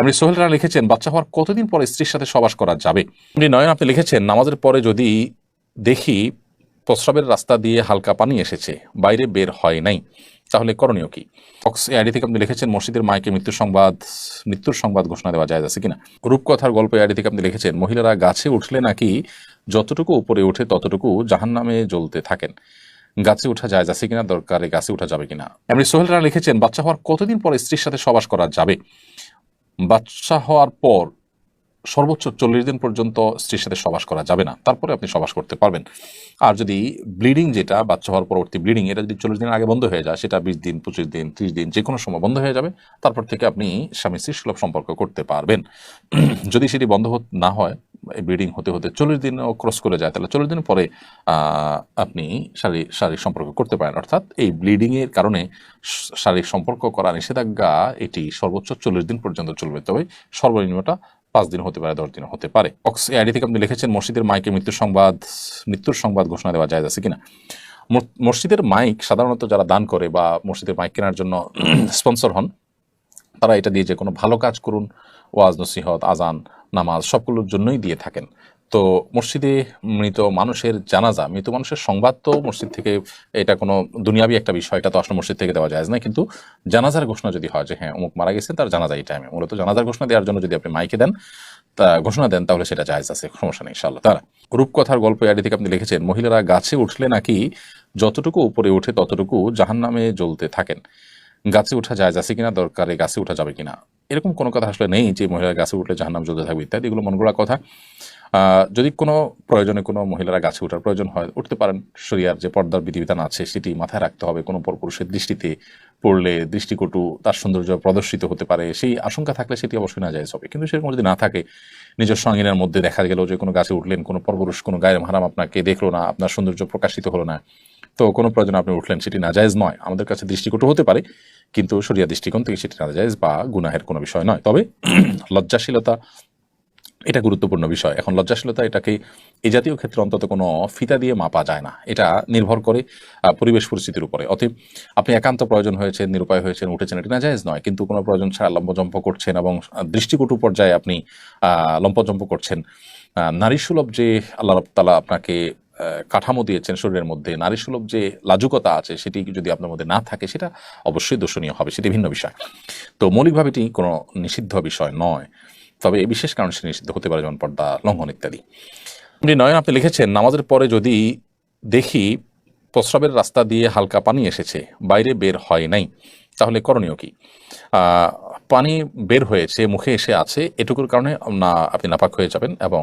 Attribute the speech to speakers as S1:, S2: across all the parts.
S1: এমনি সোহেল রানা লিখেছেন, বাচ্চা হওয়ার কতদিন পরে স্ত্রীর সাথে সবাস করা যাবে? এমনি নয়ন আপনি লিখেছেন, নামাজের পরে যদি দেখি প্রস্রাবের রাস্তা দিয়ে হালকা পানি এসেছে, বাইরে বের হয় নাই, তাহলে করণীয় কি? ফক্স আইডি থেকে আপনি লিখেছেন, মসজিদের মাইকে মৃত্যুর সংবাদ মৃত্যুর সংবাদ ঘোষণা দেওয়া যায় আছে কিনা? রূপকথার গল্প আইডি থেকে আপনি লিখেছেন, মহিলারা গাছে উঠলে নাকি যতটুকু উপরে উঠে ততটুকু জাহান্নামে জ্বলতে থাকেন। গাছে উঠা যায় আছে কিনা, দরকারে গাছে উঠা যাবে কিনা? এমনি সোহেল রানা লিখেছেন, বাচ্চা হওয়ার কতদিন পরে স্ত্রীর সাথে সবাস করা যাবে? বাচ্চা হওয়ার পর সর্বোচ্চ চল্লিশ দিন পর্যন্ত স্ত্রীর সাথে সবাস করা যাবে না। তারপরে আপনি সবাস করতে পারবেন। আর যদি ব্লিডিং যেটা বাচ্চা হওয়ার পরবর্তী ব্লিডিং এটা যদি চল্লিশ দিন আগে বন্ধ হয়ে যায়, সেটা বিশ দিন, পঁচিশ দিন, ত্রিশ দিন যে কোনো সময় বন্ধ হয়ে যাবে, তারপর থেকে আপনি স্বামী স্ত্রীর সুলভ সম্পর্ক করতে পারবেন। যদি সেটি বন্ধ না হয় ব্লিডিং হতে হতে চল্লিশ দিনও ক্রস করে যায়। তাহলে চল্লিশ দিন পরে আপনি শারীরিক শারীরিক সম্পর্ক করতে পারেন। অর্থাৎ এই ব্লিডিংয়ের কারণে শারীরিক সম্পর্ক করা নিষেধাজ্ঞা, এটি সর্বোচ্চ চল্লিশ দিন পর্যন্ত চলবে। তবে সর্বনিম্নটা পাঁচ দিন হতে পারে, দশ দিন হতে পারে। অক্স আইডি থেকে আপনি লিখেছেন, মসজিদের মাইকে মৃত্যুর সংবাদ মৃত্যুর সংবাদ ঘোষণা দেওয়া যায় আছে কিনা? মসজিদের মাইক সাধারণত যারা দান করে বা মসজিদের মাইক কেনার জন্য স্পন্সর হন, তারা এটা দিয়ে যে কোনো ভালো কাজ করুন ওয়াজ, নসিহত আজান নামাজ সবগুলোর জন্যই দিয়ে থাকেন। তো মসজিদে মৃত মানুষের জানাজা, মৃত মানুষের সংবাদ তো মসজিদ থেকে, এটা কোনো দুনিয়াবি একটা বিষয়, এটা তো আসলে মসজিদ থেকে দেওয়া যায় না কিন্তু জানাজার ঘোষণা যদি হয় যে হ্যাঁ অমুক মারা গেছে তার জানাজা এই টাইমে মূলত জানাজার ঘোষণা দেওয়ার জন্য যদি আপনি মাইকে দেন, তা ঘোষণা দেন, তাহলে সেটা জায়েজ আছে, সমস্যা নেই ইনশাল্লাহ তারা রূপকথার গল্প আইডি থেকে আপনি লিখেছেন? মহিলারা গাছে উঠলে নাকি যতটুকু উপরে উঠে ততটুকু জাহান্নামে জ্বলতে থাকেন? গাছে উঠা যায় আছে কিনা? দরকারে গাছে উঠা যাবে কিনা? এরকম কোনো কথা আসলে নেই যে মহিলারা গাছে উঠলে জাহান্নাম জ্বলতে থাকবে ইত্যাদি, এগুলো মন গড়া কথা যদি কোনো প্রয়োজনে কোনো মহিলারা গাছে ওঠার প্রয়োজন হয়, উঠতে পারেন। শরিয়ার যে পর্দার বিধিবিধান আছে, সেটি মাথায় রাখতে হবে। কোনো পরপুরুষের দৃষ্টিতে পড়লে দৃষ্টিকটু তার সৌন্দর্য প্রদর্শিত হতে পারে। সেই আশঙ্কা থাকলে সেটি অবশ্যই না যায় হবে কিন্তু সেরকম যদি না থাকে নিজের সঙ্গিনের মধ্যে দেখা গেল যে কোনো গাছে উঠলেন, কোনো পরপুরুষ, কোনো গায়ের হারাম আপনাকে দেখল না, আপনার সৌন্দর্য প্রকাশিত হলো না। তো কোনো প্রয়োজনে আপনি উঠলেন সেটি নাজায়েজ নয়। আমাদের কাছে দৃষ্টিকটু হতে পারে, কিন্তু শরিয়া দৃষ্টিকোণ থেকে সেটি নাজায়েজ বা গুনাহের কোনো বিষয় নয়। তবে লজ্জাশীলতা, এটা গুরুত্বপূর্ণ বিষয়। এখন লজ্জাশীলতা এটাকে এই জাতীয় ক্ষেত্রে অন্তত কোনো ফিতা দিয়ে মাপা যায় না। এটা নির্ভর করে পরিবেশ পরিস্থিতির উপরে। অতএব আপনি একান্ত প্রয়োজন হয়েছে নিরুপায় হয়েছেন, উঠেছেন, এটা না জায়েজ নয়। কিন্তু কোনো প্রয়োজন ছাড়া লম্বজম্প করছেন এবং দৃষ্টিকটু পর্যায়ে আপনি লম্পজম্প করছেন। নারী সুলভ যে আল্লাহ তালা আপনাকে কাঠামো দিয়েছেন শরীরের মধ্যে নারী সুলভ যে লাজুকতা আছে, সেটি যদি আপনার মধ্যে না থাকে, সেটা অবশ্যই দর্শনীয় হবে, সেটি ভিন্ন বিষয়। তো মৌলিকভাবে এটি কোনো নিষিদ্ধ বিষয় নয়, তবে এই বিশেষ কারণে সে নিষিদ্ধ হতে পারে, যেমন পর্দা লঙ্ঘন ইত্যাদি। আপনি নয়ন আপনি লিখেছেন, নামাজের পরে যদি দেখি প্রস্রাবের রাস্তা দিয়ে হালকা পানি এসেছে, বাইরে বের হয় নাই, তাহলে করণীয় কি? পানি বের হয়েছে মুখে এসে আছে, এটুকুর কারণে না, আপনি নাপাক হয়ে যাবেন এবং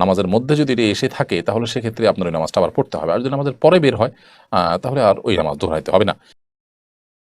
S1: নামাজের মধ্যে যদি এটি এসে থাকে, তাহলে সেক্ষেত্রে আপনার ওই নামাজটা আবার পড়তে হবে। আর যদি নামাজের পরে বের হয় তাহলে আর ওই নামাজ দোহরাইতে হবে না।